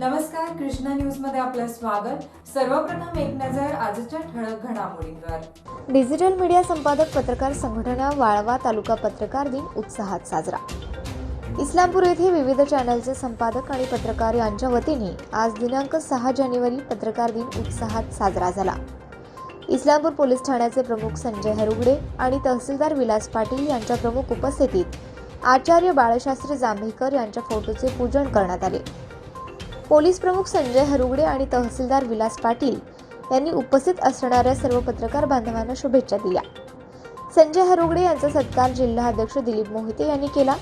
नमस्कार कृष्णा न्यूजमध्ये आपलं स्वागत. सर्वप्रथम एक नजर आजच्या ठळक घडामोडींवर. डिजिटल मीडिया संपादक पत्रकार संघटना वाळवा तालुका पत्रकार दिन उत्साहात साजरा. इस्लामपूर येथे विविध चॅनलचे संपादक आणि पत्रकार यांच्या वतीने आज दिनांक सहा जानेवारी पत्रकार दिन उत्साहात साजरा झाला. इस्लामपूर पोलीस ठाण्याचे प्रमुख संजय हरुगडे आणि तहसीलदार विलास पाटील यांच्या प्रमुख उपस्थितीत आचार्य बाळशास्त्री जांभेकर यांच्या फोटोचे पूजन करण्यात आले. पोलीस प्रमुख संजय हरुगडे आणि तहसीलदार विलास पाटील यांनी उपस्थित असणाऱ्या सर्व पत्रकार बांधवांना शुभेच्छा दिल्या. संजय हरुगडे यांचा सत्कार जिल्हाध्यक्ष दिलीप मोहिते यांनी केला.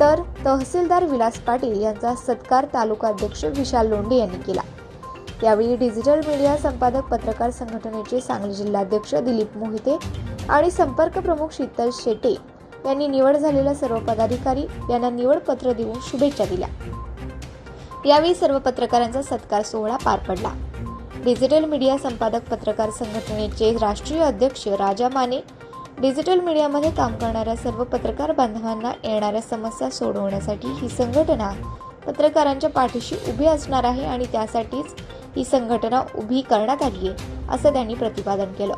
तर तहसीलदार विलास पाटील यांचा सत्कार तालुका अध्यक्ष विशाल लोंढे यांनी केला. यावेळी डिजिटल मीडिया संपादक पत्रकार संघटनेचे सांगली जिल्हाध्यक्ष दिलीप मोहिते आणि संपर्क प्रमुख शीतल शेटे यांनी निवड झालेल्या सर्व पदाधिकारी यांना निवड पत्र देऊन शुभेच्छा दिल्या. यावेळी सर्व पत्रकारांचा सत्कार सोहळा पार पडला. डिजिटल मीडिया संपादक पत्रकार संघटनेचे राष्ट्रीय अध्यक्ष राजा माने डिजिटल मीडियामध्ये काम करणाऱ्या सर्व पत्रकार बांधवांना येणाऱ्या समस्या सोडवण्यासाठी ही संघटना पत्रकारांच्या पाठीशी उभी असणार आहे आणि त्यासाठीच ही संघटना उभी करण्यात आली आहे असं त्यांनी प्रतिपादन केलं.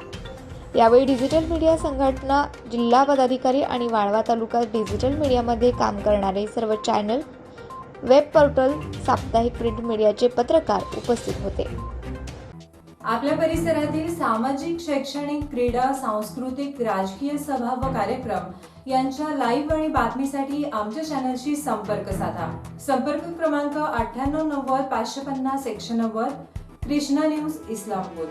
यावेळी डिजिटल मीडिया संघटना जिल्हा पदाधिकारी आणि वाळवा तालुका डिजिटल मीडियामध्ये काम करणारे सर्व चॅनल वेब पोर्टल साप्ताहिक प्रिंट मीडियाचे पत्रकार उपस्थित होते. आपल्या परिसरातील सामाजिक शैक्षणिक क्रीडा सांस्कृतिक राजकीय सभा व कार्यक्रम यांच्या लाईव्ह आणि बातमीसाठी आमच्या चॅनलशी संपर्क साधा. संपर्क क्रमांक अठ्ठ्याण्णव नव्वद पाचशे पन्नास एकशे नव्वद कृष्णा न्यूज इस्लामपूर.